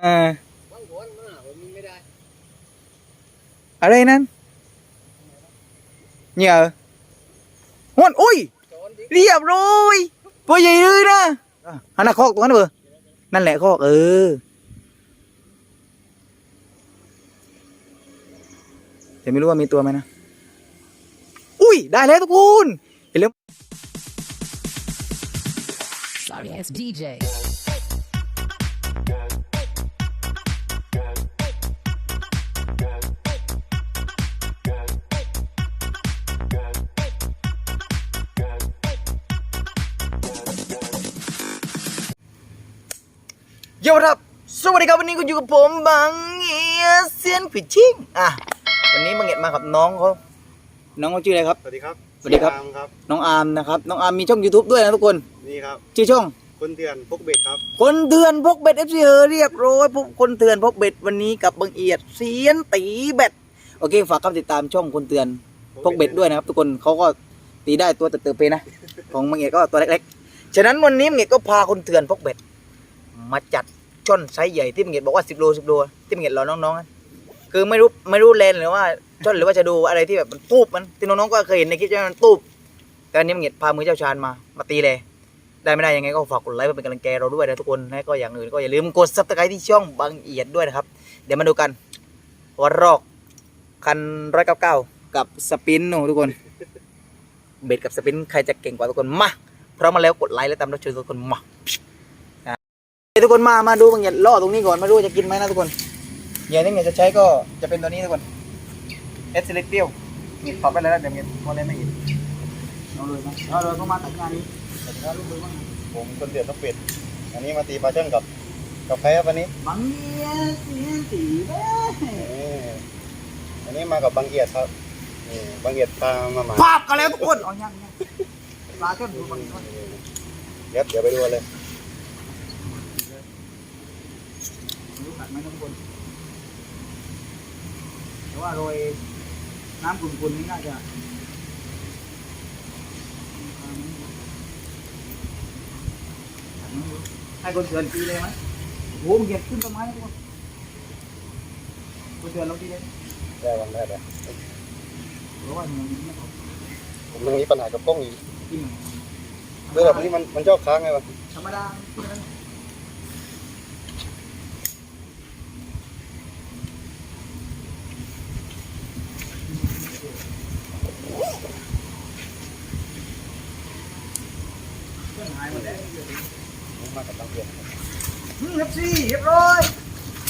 เออบางคนมาผมมีไม่ได้อะไรนั่นเนี่ยเหรอฮวนอุ้ยโจรดิเรียบร้อยตัวใหญ่เลยนะอะหันหน้าคอกตรงนั้นเบอร์นั่นแหละคอกเออแต่ไม่รู้ว่ามีตัวไหมนะ อุ้ย ได้แล้วทุกคนเห็นแล้ว Sorry ass DJ. โยครับ สวัสดีครับวันนี้คุณอยู่กับผมบางเอียเซียนฟิชชิ่งอะวันนี้บางเอียดมากับน้องเขาน้องเขาชื่ออะไรครับ สวัสดีครับสวัสดีครับตามครับน้องอาร์มนะครับน้องอาร์มมีช่อง YouTube ด้วยนะทุกคนนี่ครับชื่อช่อง คนเตือนพกเบ็ดครับคนเตือนพกเบ็ดเอฟซีเฮอเรียบร้อยพบคนเตือนพกเบ็ดวันนี้กับบางเอียดเซียนตีเบ็ดโอเคฝากเข้าติดตามช่องคนเตือนพกเบ็ดด้วยนะครับ ทุกคนเขาก็ตีได้ตัวเติบๆไปนะ ของบางเอียดก็ตัวเล็กๆฉะนั้นวันนี้บางเอียดก็พาคนเตือนพกเบ็ดมาจัด ช่อนไซส์ใหญ่ที่บางเอียดบอกว่าสิบโลสิบโลที่บางเอียดรอน้องๆคือไม่รู้ไม่รู้เลนหรือว่าช่อนหรือว่าจะดูอะไรที่แบบมันตูบมันที่น้องๆก็เคยเห็นในคลิปใช่ไหมมันตูบแต่อันนี้บางเอียดพามือเจ้าชาญมามาตีเลยได้ไม่ได้ยังไงก็ฝากกดไลค์เพื่อเป็นกำลังใจเราด้วยนะทุกคนและก็อย่างอื่นก็อย่าลืมกดซับสไครต์ที่ช่องบางเอียดด้วยนะครับ เดี๋ยวมาดูกันว่ารอกคันร้อยเก้าเก้ากับสปินโนทุกคน เบ็ดกับสปินใครจะเก่งกว่าทุกคนมาพร้อมมาแล้วกดไลค์และตามรับชมทุกคนมา ทุกคนมา มาดูบางเอียดล่อตรงนี้ก่อน มาดูว่าจะกินไหมนะทุกคนเหยื่อที่เงียดจะใช้ก็จะเป็นตัวนี้ทุกคนเอสเล็กเตี้ยวมีปรับไปแล้วนะเดี๋ยวเงียดพอเล่นไม่เห็นเอาเลยมาเอาเลยเข้ามาตัดงานนี้ตัดงานลูกมือบ้างผมคนเตือนพกเบ็ดอันนี้มาตีปลาช่อนกับกาแฟครับวันนี้บางเอียดเสียนตีแม่นี่อันนี้มากับบางเอียดครับนี่บางเอียดพามาหมาภาพกันแล้วทุกคนเอายังยังปลาช่อนดูมันก่อนเดี๋ยวเดี๋ยวไปดูกันเลย รู้กัด ไหมทุกคน แต่ว่าโรยน้ำขุ่นๆนี่น่าจะให้คนเถื่อนตีเลยไหมโอ้โหมันเหยียบขึ้นต้นไม้นะทุกคนคนเถื่อนลงตีเลยได้วันได้เดี๋ยวหรือว่าเหนียวนิดนะผมยังมีปัญหากับกล้องอยู่กินเรื่องแบบนี้มันมันชอบค้างไงวะธรรมดาขึ้นแล้ว หายหมดแล้ว มากับบางเอียด อืมเอฟซีเรียบร้อย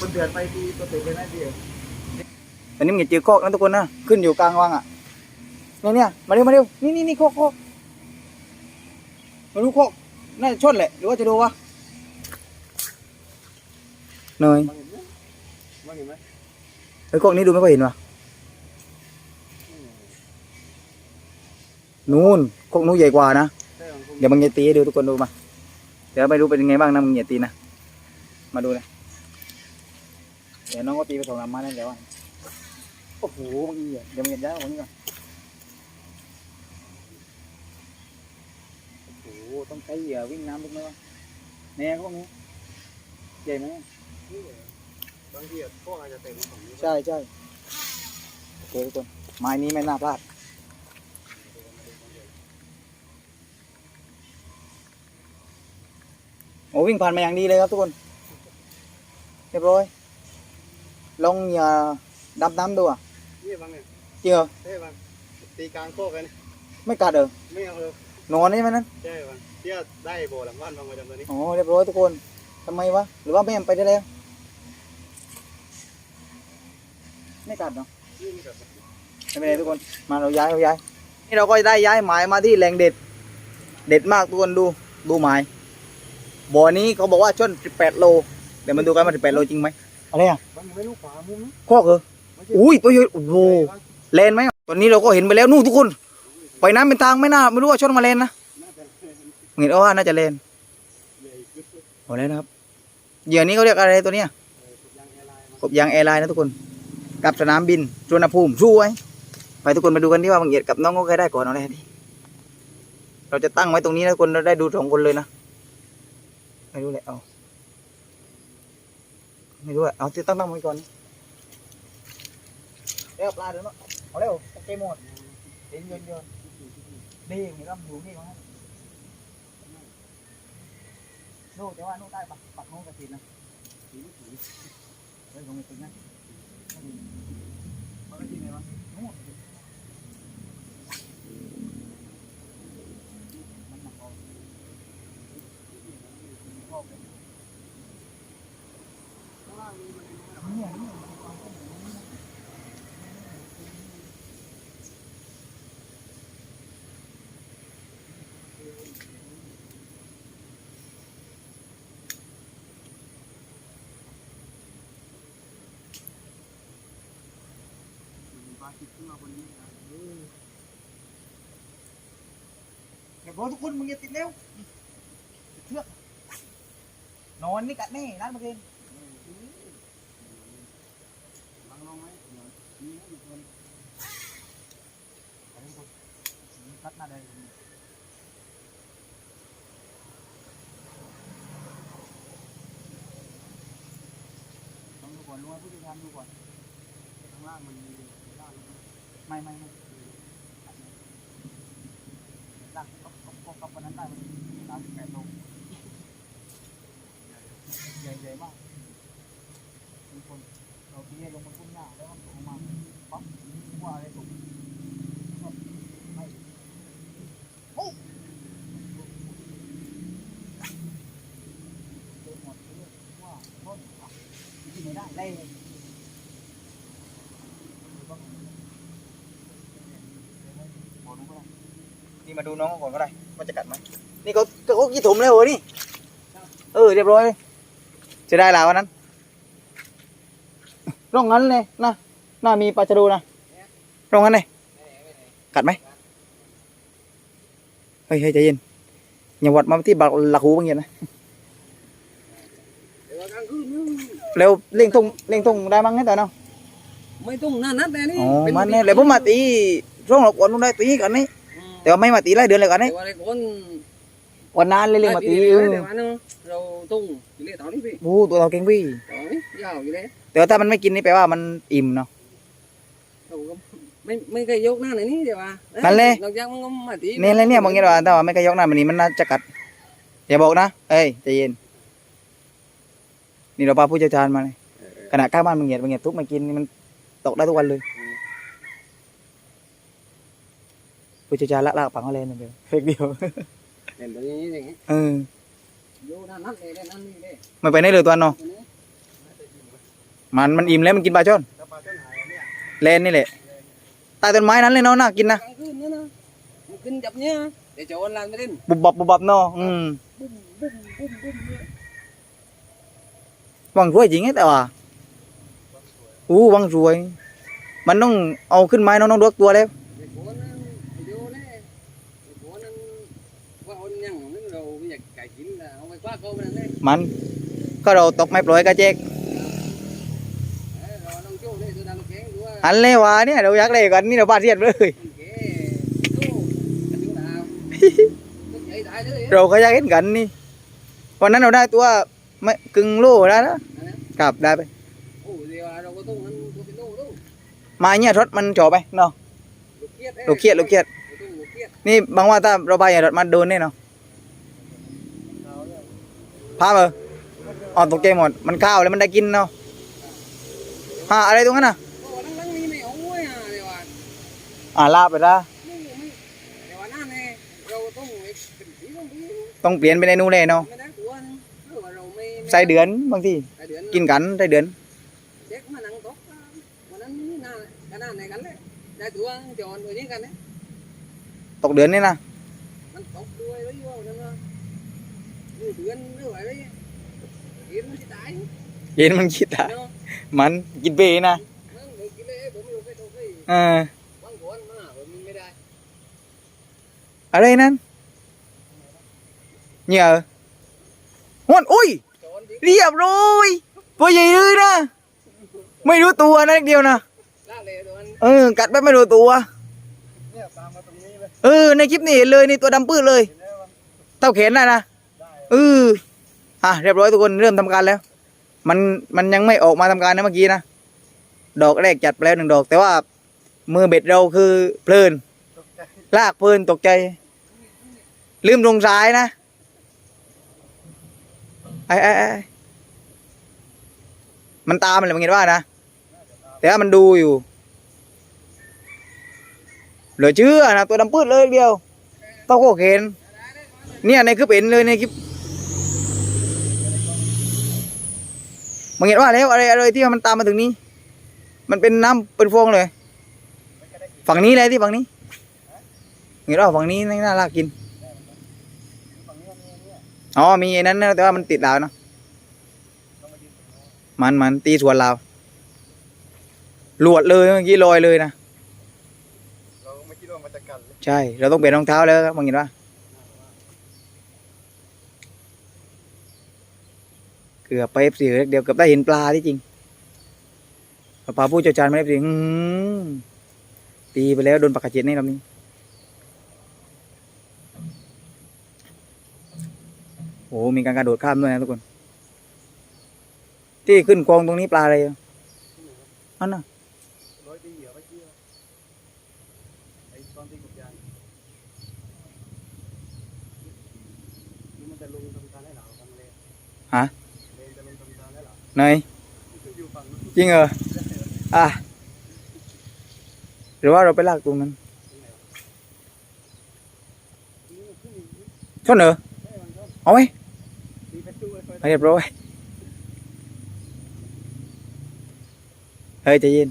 ยวดูได้ของเมียยังอยู่นิดเดียวมันก็จะคู่นะไม่ไม่อันนี้คือแบบผมเลือกก่อนนะอันนี้ต้องมีตัวนี้เออจะตีต้องตัวนี้ก็ได้นะโอเคเดี๋ยวบางเห็ดจะพาคนเดือดไปที่ตัวเตือนได้เดียวอันนี้มันเจอคอกนะทุกคนนะขึ้นอยู่กลางวังอะเนี่ยเนี่ยมาเร็วมาเร็วนี่นี่นี่คอกคอกมาดูคอกน่าจะชนแหละหรือว่าจะดูวะหน่อยบางเห็นไหมบางเห็นไหมไอ้คอกนี้ดูไม่ค่อยเห็นวะนู่นคอกนู้นใหญ่กว่านะใช่บางคนเดี๋ยวมึงจะตีให้ดูทุกคนดูมาเดี๋ยวไปดูเป็นยังไงบ้างนะมึงอย่าตีนะมาดูเลย เดี๋ยวน้องก็ตีไปสองลำมาแล้วเดี๋ยวว่าโอ้โหมึงอีอะเดี๋ยวมึงจะย้ายของนี้ก่อนโอ้โหต้องใช้เหยื่อวิ่งน้ำลึกไหมวะแน่พวกนี้ใหญ่ไหมบางทีอะพวกอาจจะเต็มของนี้ใช่ใช่โอเคทุกคนไม้นี้ไม่น่าพลาดโอ้วิ่งผ่านมาอย่างดีเลยครับทุกคน เรียบร้อย ลองอย่าดำน้ำดูอะนี่บางเนี่ยจริงเหรอใช่บางตีกลางโคกกันไม่กัดเหรอไม่เอาเลยนอนนี่ไหมนั้นใช่บางเที่ยได้โบหลังบ้านบางประจำตัวนี้อ๋อเรียบร้อยทุกคนทำไมวะหรือว่าไม่ยอมไปได้แล้วไม่กัดเนาะนี่มันแบบไม่เป็นไรทุกคนมาเราย้ายเราย้ายนี่เราก็ได้ย้ายหมายมาที่แหล่งเด็ด เด็ดมากทุกคนดูดูหมายบ่อนี้เขาบอกว่าช่อน18โลเดี๋ยวมาดูกันว่า18โลจริงไหม อะไรอะมันไม่รู้ขวามุมนะคอกเหรอไม่ใช่อุ้ยตัวใหญ่โอ้โหเลนไหมตอนนี้เราก็เห็นไปแล้วนู่นทุกคนปล่อยน้ำเป็นทางไม่น่าไม่รู้ว่าชนมาเลนนะเห็นว่าน่าจะเลนโอ้แล้วนะครับเหยื่อนี้เขาเรียกอะไรตัวเนี้ยกบยางแอร์ไลน์นะทุกคน กับสนามบินสุวรรณภูมิช่วยไปทุกคนมาดูกันที่ว่าบางเอียดกับน้องก็ใครได้ก่อนเอาอะไรดีเราจะตั้งไว้ตรงนี้นะทุกคนเราได้ดูสองคนเลยนะไม่รู้แหละเอา ไม่รู้อะเอาที่ตั้งตั้งไว้ก่อนเร็วปลาเดี๋ยวเนาะเอาเร็วโอเคหมดเย็นเย็นเย็นนี่มีร่ำหูนี่มั้งนู่นแต่ว่านู่นใต้ปักปักนู่นกระตินนะเฮ้ยผมไม่ติดนะมันกระตินไหนวะนู่นมันหนักเอา เนี่ยเนี่ยเดี๋ยวบอกทุกคนมึงอย่าติดเร็วติดเชือกนอนนี่กัดแน่ร้านเมื่อกี้ลังลงไหมนี่นะทุกคนอันนี้ทุกคนคัดหน้าได้เลยลองดูก่อนรู้ว่าผู้ที่ทำดูก่อนข้างล่างมันมีด้านลงไหม ไม่ไม่ไม่อันนี้ดักก็ก็ก็ก็วันนั้นได้มันสามสิบแปดโลใหญ่ใหญ่มากมีคนเราทีนี้ลงมาพุ่งหน้าแล้วมันตกลงมาปั๊บว่าอะไรตกก็ไม่โอ้โดนหมดเลยว่าต้นอะที่ไม่ได้ได้ นี่มาดูน้องก่อนก็ได้ว่าจะกัดไหมนี่เขาเขากี่ถุมเลยโหนี่เออเรียบร้อยเลยจะได้แล้ววันนั้นร่องนั้นเลยนะน่ามีปลาชะโดูนะร่องนั้นเลยกัดไหมเฮ้ยเฮ้ยใจเย็นอย่าวัดมาที่บักหลักหูบางอย่างนะแล้วเล่งทงเล่งทงได้มั้งให้แต่เนาะไม่ต้องนั่นนัดเลยนี่อ๋อเป็มันเนี่ยแล้วผมมาตีร่องหลักวันนู้นได้ตีกันนี่อืม แต่ว่าไม่มาตีไล่เดือนเลยกันแต่นี่ว่าไอ้คนวันนั้นเลยเล่งมาตีไอ้เอปีอเดี๋ยววันนึงเราตุ้งอยู่เลยตอนนี้พี่โอ้ตัวเราเก่งพี่ตอนนี้ยาวอยู่เลยแต่ว่าถ้ามันไม่กินนี่แปลว่ามันอิ่มเนาะเราก็ไม่ไม่เคยยกหน้าไหนนี่เดี๋ยวว่านั่นเลยนอกจากมันก็มาตีเนี่ยเลยเนี่ยบางอย่างว่าถ้าว่าไม่กระยกหน้ามันนี่มันน่าจะกัดอย่าบอกนะเอ้ยใจเย็นนี่เราพาผู้เชี่ยวชาญมาเลยขณะข้างบ้านบางอย่างบางอย่างทุกมากินนี่มันตกได้ทุกวันเลย ผู้เชี่ยวชาละลากปังเขาเลยนั่นเดียวเฟกเดียวเห็นตัวนี้อย่างงี้เออโยนหน้านัดเลยได้นั่นนี่เลยไม่ไปไหนเลยตัวนาะตัวนี้มันมันอิ่มแล้วมันกินปลาช่อนเลนนี่แหละใต้ต้นไม้นั้นเลยเนาะน่ากินนะขึ้นจับเนี่ยเดี๋ยวจะโอนลานไม่ได้บุบบับบุบบับเนาะอืมบังรวยจริงไงแต่ว่าอู้วังรวย มันต้องเอาขึ้นไม้น้องต้องดวกตัวแล้ว มันนั่นเลยมันก็เราตกไม่ปล่อยกระเจกเออเราต้องโจ้เลยตัวดำแข็งดูว่าอันเลยวะเนี่ยเราอยากเล่กันนี่เราบาดเจ็บเลยมันแก่โจ้กระตุ้งดาวต้องใหญ่ตายเลยเราก็อยากเห็นกันนี่วันนั้นเราได้ตัวไม่กึ่งโลได้แล้วกลับได้ไปโอ้เดี๋ยวเราก็ต้องนั้นตัวเป็นโลลูกมาเนี่ยรถมันจ่อไปเนาะลูกเกียดลูกเครียดลูกเครียดต้องลูกเกียดนี่บางว่าถ้าเราไปรถมันโดนแน่เนาะ พาเบอร์อ๋อตกใจหมด มันข้าวแล้วมันได้กินเนาะฮะอะไรตรงนั้นน่ะโอ้นั่งนั่งนี่ไม่เอาเว้ยอะเดี๋ยวว่าอ่าลาบไปละไม่ไม่เดี๋ยวว่านั่นเองเราต้องไอ้เป็นสีต้องดีต้องเปลี่ยนไปในนู่นเลยเนาะไม่ได้ตัวนึงเออว่าเราไม่ใส่เดือนบางทีใส่เดือนกินกันใส่เดือนเด็กมานั่งตกวันนั้นนี่น่ากันนั่นไหนกันเลยได้ตัวจอนตัวนี้กันเนี่ยตกเดือนนี่นะ มันตกด้วยแล้ว อยู่นั่นว่าเดือนหรืออะไรกินมันจะตายเห็นมันคิดอะเนาะมันกินเบนะนั่นเดี๋ยวกินเลยผมไม่รู้ใครโทรใครเออบางคนมาผมไม่ได้อะไรนั่นเนี่ยเหรอฮวนอุ้ยจอนดิเรียบร้อยตัวใหญ่เลยนะ ไม่รู้ตัวนะเดียวนะลากเลยตัวนั้นเออ กัดไปไม่รู้ตัวเนี่ยตามมาตรงนี้เลยเออ ในคลิปนี้เห็นเลยนี่ตัวดำปื้ดเลยเห็นแล้วมันเท่าแขนน่ะนะได้ เอออะเรียบร้อยทุกคนเริ่มทำการแล้ว มันมันยังไม่ออกมาทำการนะเมื่อกี้นะดอกแรกจัดไปแล้วหนึ่งดอก แต่ว่ามือเบ็ดเราคือเพลิน ลากเพลินตกใจ ลืมลงซ้ายนะไอ้ไอ้ไอ้มันตามมันเลยมันเห็นว่านะแต่ว่ามันดูอยู่ เหลือเชื่อนะตัวดำปื้ดเลยเดียวเต้าโคเคนเนี่ยในคลิปเห็นเลยในคลิป มันเห็นว่าแล้วอะไรอะไรที่มันตามมาถึงนี้ มันเป็นน้ำเป็นฟองเลย ฝั่งนี้เลยที่ฝั่งนี้เห็นว่าฝั่งนี้น่ารักกินฝั่งนี้มันมีเนี่ยอ๋อมีไอ้นั้นนะแต่ว่ามันติดลาวเนอะมันมันตีสวนลาวหลวดเลยเมื่อกี้ลอยเลยนะเราไม่คิดว่ามันจะกัดเลยใช่ เราต้องเปลี่ยนรองเท้าแล้วครับมึงเห็นปะ กือบไปเอฟซีเดียวเกือบได้เห็นปลาที่จริงปลาผู้เจ้าชาญมาเอฟซีตีไปแล้วโดนปากกาเจ็ดนี่รอบนี้โอ้โหมีการกระโดดข้ามด้วยนะทุกคน ที่ขึ้นกองตรงนี้ปลาอะไรอะอันน่ะร้นฮะ ไหนจริงเหรออะหรือว่าเราไปลากตรงนั้นชนเหรอเอาไหมมีกระจุยคอยไม่เรียบร้อยเฮ้ยใจเย็น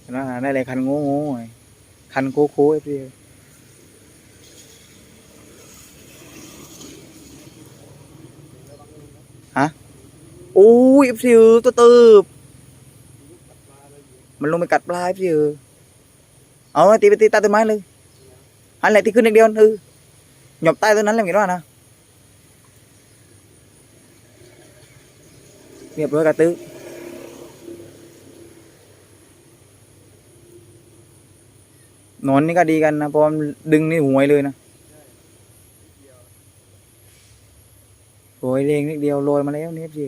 เห็นไหมได้เลยคันโง่โง่คันโค้โค้ไอ้พี่ ฮะโอ้ยเอฟซีตัวติบมันลงไปกัดปลาเอฟซีเอาตีไปตีใต้ต้นไม้เลยอันไหนที่ขึ้นเดียวเออหยบใต้ต้นนั้นเลยเห็นว่านะเรียบร้อยกระตื้อหนอนนี่ก็ดีกันนะเพราะมันดึงนี่หวยเลยนะโรย เรงนิดเดียวโรยมาแล้วนี่สิ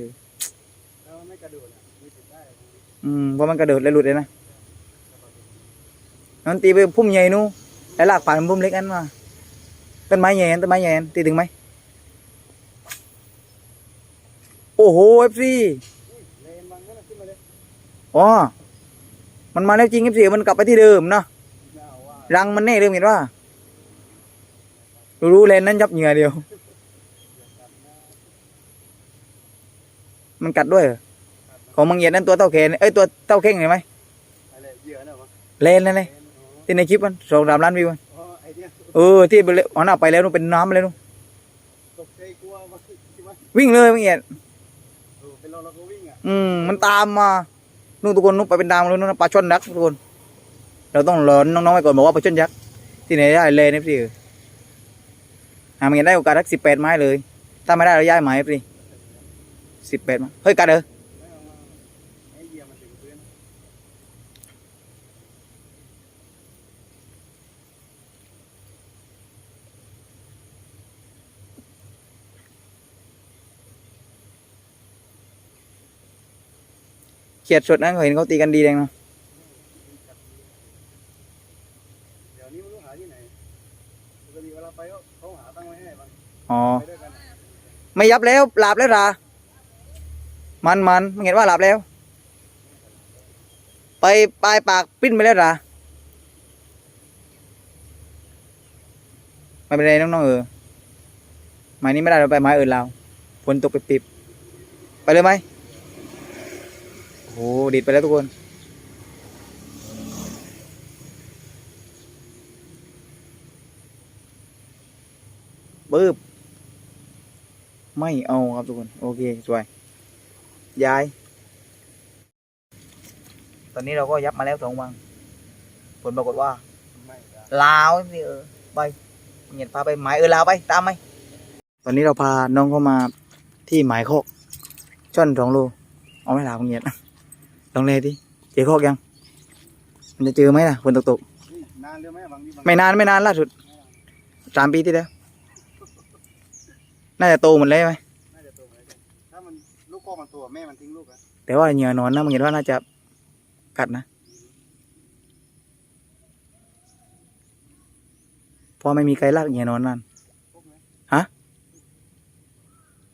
แล้วไม่กระโดดอืมเพราะมันกระโดดแล้วหลุดเลยนะนั่นตีไปพุ่มใหญ่นู่นแล้วลากผ่านพุ่มเล็กอันมาต้นไม้ใหญ่อันต้นไม้ใหญ่อันตีถึงไหมโอ้โหเอฟซีอ๋อมันมาแล้วจริงเอฟซีมันกลับไปที่เดิมเนาะรังมันแน่เดิมเห็นว่ารู้เลนนั้นยับเหงื่อเดียว มันกัดด้วยเหรอของมังเหยียดนั้นตัวเท่าแขนเอ้ยตัวเท่าแข้งเห็นไหมอะไรเหยื่อเนี่ยวะเลนนั่นเลยที่ในคลิปมันสองสามล้านวิวมันอ๋อไอเนี้ยเออที่ไปเลยอ๋อหน้าไปแล้วนู่นเป็นน้ำเลยนู่นตกใจกลัวว่าคิดว่าวิ่งเลยมังเหยียดเออเป็นเราเราก็วิ่งอะอืมมันตามมานู่นทุกคนนู่นไปเป็นดามเลยนู่นนะปลาช่อนยักษ์ทุกคน เราต้องหลอนน้องๆไปก่อนบอกว่าปลาช่อนยักษ์ที่ไหนได้เลยนะพี่หามันได้โอกาสสักสิบแปดไม้เลย ถ้าไม่ได้เราย้ายไม้พี่ สิบแปดไม้เฮ้ยกัดเหรอไม่เอามาไอเหยื่อมันถึงพื้นเขียดสดนะเขาเห็นเขาตีกันดีแดงเนาะเดี๋ยวนี้ไม่รู้หาที่ไหนปกติเวลาไปก็เขาหาตั้งไว้ให้บางอ๋อไปด้วยกันไม่ยับแล้วหลับแล้วรา มันมันไม่เห็นว่าหลับแล้ว ไปปลายปากปิ้นไปแล้วหราไม่เป็นไรน้องๆเออไม้นี้ไม่ได้เราไปไม้อื่นเราฝนตกปิบๆไปเลยไหมโอ้โหดีดไปแล้วทุกคนบึ้บไม่เอาครับทุกคน โอเค สวย ย้าย ตอนนี้เราก็ยับมาแล้วสองวังผลปรากฏว่าไม่ได้ลาวสิเออไปเงียดพาไปหมายเออลาวไปตามไหมตอนนี้เราพาน้องเข้ามาที่หมายโคกช่อนสองโลเอาไหม่ลาวเงียดลองเลยดิเจอโคกยัง มันจะเจอไหมล่ะฝนตกตกนี่นานเรือไหมบางทีบางๆไม่นานไม่นานล่าสุดสามปีที่แล้วน่าจะโตหมดเลยไหมน่าจะตัวเหมือนกันถ้ามันลูกพ่อ มันตัวแม่มันทิ้งลูกอะแต่ว่าเหยื่อนอนนะมึงเห็นว่าน่าจะกัดนะเพอไม่มีใครลากเหยื่อนอนนั่นพวกนี้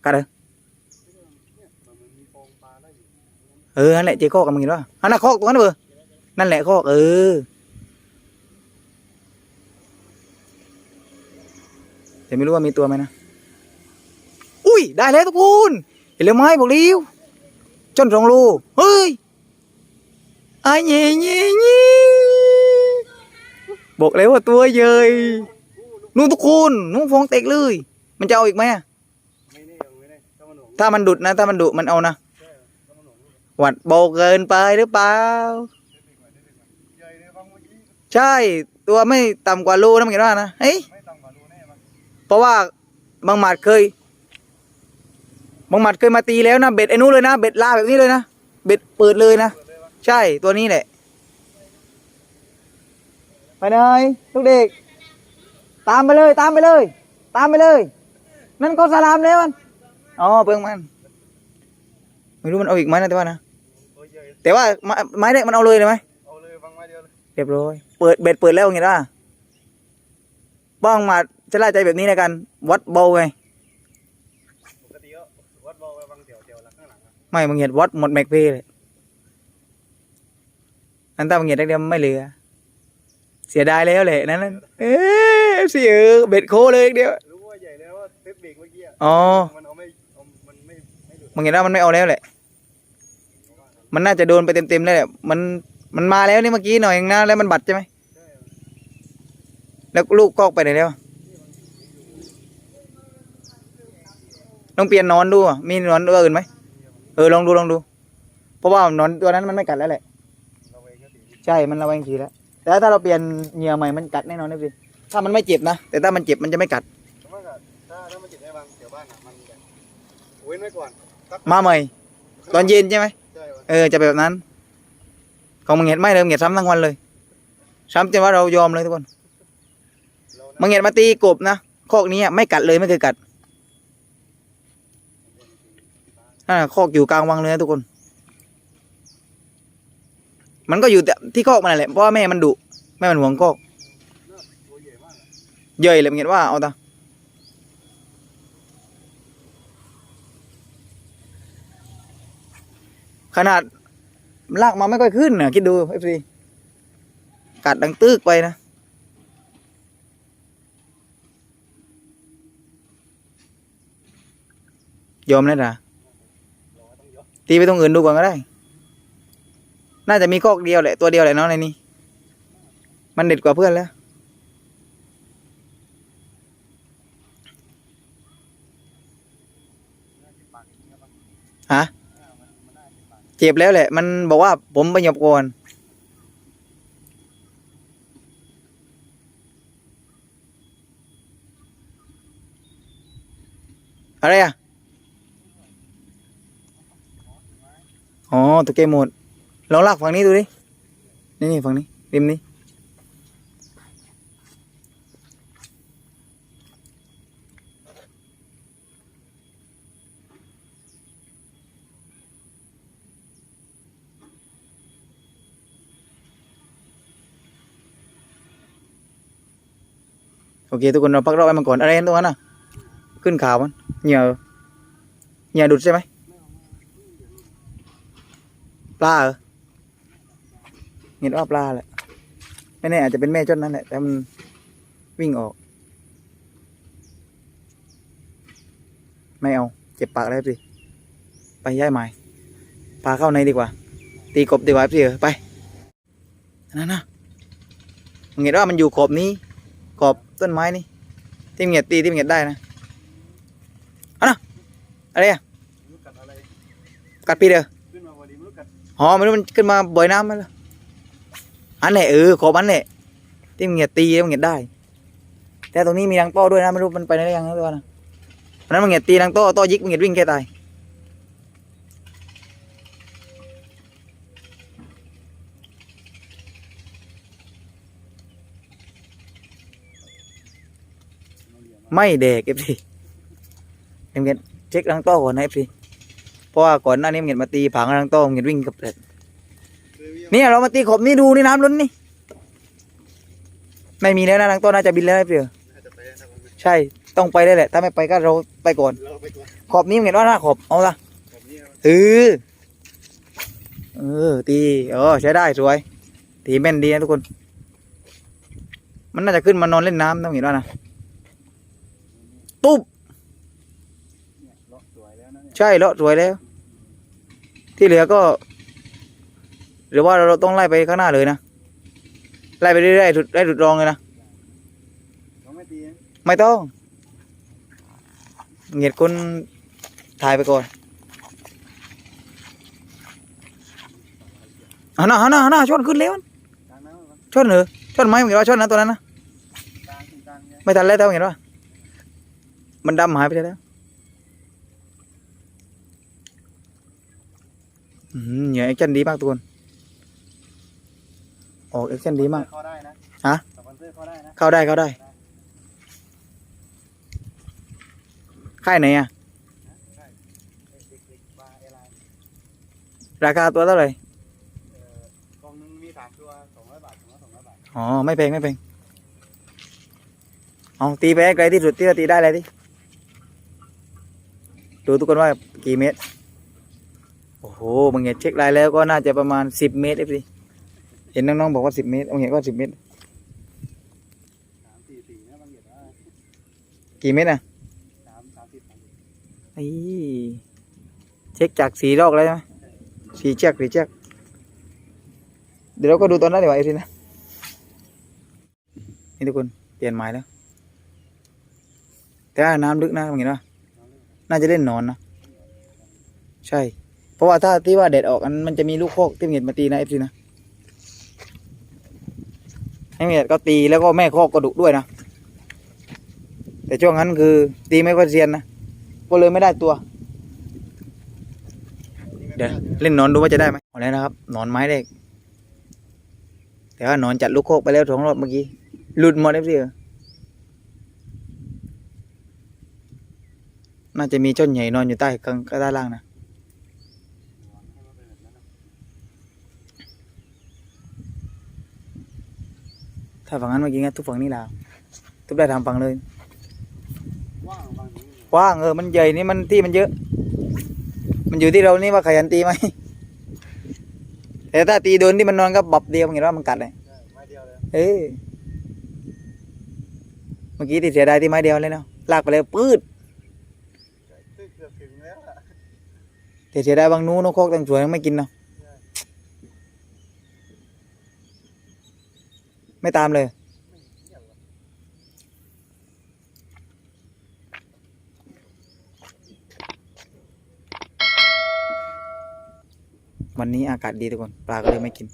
กัดเลยเนี่ยมันมีฟองปลาได้อยู่เออนั่นแหละเจโคกกันมึงเห็นว่าอันนั้นโคกตรงนั้นเบอร์นั่นแหละโคกเออแต่ไม่รู้ว่ามีตัวไหมนะ อุ้ย ได้แล้วทุกคน เห็นแล้วไหมบอกเลี้ยวจนสองโลเฮ้ยไอ้เงี้ยเงี้ยเงี้ยบอกเลยวว่าตัวใหญ่นู่นทุกคนนู่นฟองเต็กเลย มันจะเอาอีกไหมถ้ามันดุดนะ ถ้ามันดุมันเอานะหวัดโบเกินไปหรือเปล่า ใช่ตัวไม่ต่ำกว่าโลนะมึงเห็นว่านะเฮ้ยเพราะว่าบางหมัดเคย บางหมัดเคยมาตีแล้วนะเบ็ดไอ้นู้นเลยนะเบ็ดลาแบบนี้เลยนะเบ็ดเปิดเลยนะใช่ตัวนี้แหละไปเลยลูกเด็ก ตามไปเลย ตามไปเลย ตามไปเลย นั่นก็สลามแล้วมันอ๋อเปลืองมันไม่รู้มันเอาอีกไหมนะแต่ว่านะแต่ว่าไม้ไม้เด็กมันเอาเลยเลยไหมเอาเลยบางไม้เดียวเลยเรียบร้อยเปิดเบ็ดเปิดแล้วไงล่ะบ้องมาจะล่าใจแบบนี้ในการวัดเบาไง ไม่มึงเห็นวัดหมดแม็กเพย์เลยอันตามึงเห็นได้เดียวไม่เหลือ เสียดายแล้วแหละนั่นนั่นเอ๊ะสิเออเบ็ดโคเลยเดียวรู้ว่าใหญ่แล้วว่าเซฟเบรกเมื่อกี้อะอ๋อมันเอาไม่เอามันไม่ไม่หลุดมึงเห็นว่ามันไม่เอาแล้วแหละ มันน่าจะโดนไปเต็มๆแล้วแหละมันมันมาแล้วนี่เมื่อกี้หน่อยเองนะแล้วมันบัดใช่ไหมใช่แล้วลูกกอกไปไหนแล้วต้องเปลี่ยนนอนดูอะมีนอนตัวอื่นไหม เออลองดูลองดู เพราะว่านอนตัวนั้นมันไม่กัดแล้วแหละ เราเองก็ตีใช่ มันระแวงทีแล้ว แต่ถ้าเราเปลี่ยนเหยื่อใหม่มันกัดแน่นอนนะพี่ถ้ามันไม่เจ็บนะ แต่ถ้ามันเจ็บมันจะไม่กัดแต่ว่าก็ถ้าถ้ามันจิตได้บางเดี๋ยวบ้านอะมันแบบเว้นไว้ก่อนสักมาใหม่ ตอนเย็นใช่ไหม ใช่วะเออจะแบบนั้น ของมังเห็ดไม่เลยมังเห็ดซ้ำทั้งวันเลย ซ้ำจนว่าเรายอมเลยทุกคนเรามังเห็ดมาตีกบนะคอกนี้อะไม่กัดเลยไม่เคยกัด อ่าคอกอยู่กลางวังเลยนะทุกคน มันก็อยู่แต่ที่คอกมันแหละเพราะว่าแม่มันดุแม่มันหวงคอกตัวใหญ่เยอยเลยมึงเห็นว่าเอาตาขนาดลากมาไม่ค่อยขึ้นนะคิดดูเอฟซีกัดดังตึกไปนะยอมแล้วนะ ตีไปตรงอื่นดูก่อนก็ได้ น่าจะมีคอกเดียวแหละ ตัวเดียวแหละเนาะในนี้ มันเด็ดกว่าเพื่อนแล้วฮะเจ็บแล้วแหละ มันบอกว่าผมไปหยบก่อนอะไรอะ อ๋อ ตัวเกมหมดลองลากฝั่งนี้ดูดิ นี่นี่ฝั่งนี้ ริมนี้ โอเค ทุกคนเราพักรอบไว้มันก่อน อะไรนั่นตรงนั้นน่ะ ขึ้นขาวมัน เหงื่อเหงื่อดุดใช่ไหม ปลาเหรอเห็นว่าปลาแหละไม่แน่อาจจะเป็นแม่จ้นนั่นแหละแต่มันวิ่งออก ไม่เอา เจ็บปากแล้วสิไปย้ายไม้พาเข้าในดีกว่า ตีกบดีกว่าสิเออไปนั่นนะมึงเห็นว่ามันอยู่ขอบนี้ขอบต้นไม้นี่ที่มึงเห็ดตีที่มึงเห็ดได้นะเอันนะอะไรอะกัดอะไรกัดปีเด้อ รู้กัดอ๋อไม่รู้มันขึ้นมาบ่อยน้ำมั้ยล่ะอันไหนเออขอบอันไหนที่มันเหงียดตีมันเหงียดได้ แต่ตรงนี้มีรังโต้ด้วยนะไม่รู้มันไปได้ยังนะตัวนะเพราะนั้นมันเหงียดตีรังโต้โต้ยิกมันเหงียดวิ่งแค่ตายไม่เด็กเอฟซีเอ็มเงียดเช็ครังโต้ก่อนนะเอฟซี ราะว่าก่อนหน้านี้เหงียดมาตีผางรังโต้มเหงียดวิ่งกับเด็ดเนี่ยเรามาตีขอบนี่ดูนี่น้ำล้นนี่ ไม่มีแล้วนะรังโต้น่าจะบินแล้วเอฟซีน่าใช่ต้องไปได้แหละ ถ้าไม่ไปก็เราไปก่อน ขอบนี้เห็นว่าหน้าขอบเอาละเออเออตีเออใช้ได้สวย ตีแม่นดีนะทุกคน มันน่าจะขึ้นมานอนเล่นน้ำต้องเห็นว่านะตุ๊บใช่เลาะสวยแล้ว ที่เหลือก็หรือว่าเราต้องไล่ไปข้างหน้าเลยนะไล่ไปเรื่อยๆสุดไล่สุดรองเลยนะไม่ต้องเหงียดคนถ่ายไปก่อนเอาหน้าเอาหน้าเอาหน้าชนขึ้นเร็วกลางน้ำมันชนเหรอชนไหมเห็นว่าชนนะตัวนั้นนะไม่ทันแล้วแต่มึงเห็นว่ามันดำหายไปแล้วอืม เหนียแอคชั่นดีมากทุกคน ออกแอคชั่นดีมาก เข้าได้นะฮะ สปอนเซอร์เข้าได้นะเข้าได้เข้าได้ ค่ายไหนอะใช่เด็กๆบาร์แอร์ไลน์ราคาตัวเท่าไหร่ เอ่อกล่องหนึงมีสามตัวสองร้อยบาทสองร้อยสองร้อยบาทอ๋อ ไม่แพงไม่แพงเอาตีไปให้ไกลที่สุดที่เราตีได้เลยดิดูทุกคนว่ากี่เมตร โอ้โหบางเห็นเช็คไลน์แล้วก็น่าจะประมาณสิบเมตรเอฟซีเห็นน้องๆบอกว่าสิบเมตรบางเห็นก็สิบเมตรสามสี่สี่นะบางเหยียดว่ากี่เมตรอะสามสามสิบสามสิบไอ้เช็คจากสีรอกแล้วใช่ไหมสีเชือกสีเชือกเดี๋ยวเราก็ดูตอนนั้นดีกว่าเอฟซีนะนี่ทุกคนเปลี่ยนหมายแล้ว แต่ว่าน้ำลึกนะบางเห็นว่าน่าจะเล่นหนอนนะ ใช่ เพราะว่าถ้าที่ว่าเด็ดออกอันมันจะมีลูกโคกที่เห็ดมาตีนะเอฟซีนะให้เห็ดก็ตีแล้วก็แม่โคกก็ดุด้วยนะแต่ช่วงนั้นคือตีไม่ค่อยเซียนนะก็เลยไม่ได้ตัว เดี๋ยวเล่นหนอนดูว่าจะได้ไหมเอาแล้วนะครับหนอนไม้เด็กแต่ว่าหนอนจัดลูกโคกไปแล้วสองรอบเมื่อกี้หลุดหมดเอฟซีน่าจะมีจ้นใหญ่นอนอยู่ใต้กลางด้านล่างนะ ถ้าฝั่งนั้นเมื่อกี้งั้นทุกฝั่งนี่ลาวทุบได้ทางฝั่งเลยว่างบางทีกว้างเออมันใหญ่นี่มันที่มันเยอะ มันอยู่ที่เรานี่ว่าขยันตีไหมแต่ถ้าตีโดนที่มันนอนก็บับเดียวมึงเห็นว่ามันกัดเลยใช่ไม้เดียวเลยเอ้ยเมื่อกี้ที่เสียดายที่ไม้เดียวเลยเนาะลากไปเลยปืดเกือบถึงแล้วอะแต่เสียดายบางนู้นนกโคกตังสวยยังไม่กินเนาะ ไม่ตามเลย วันนี้อากาศดีทุกคน ปลาก็เลยไม่กิน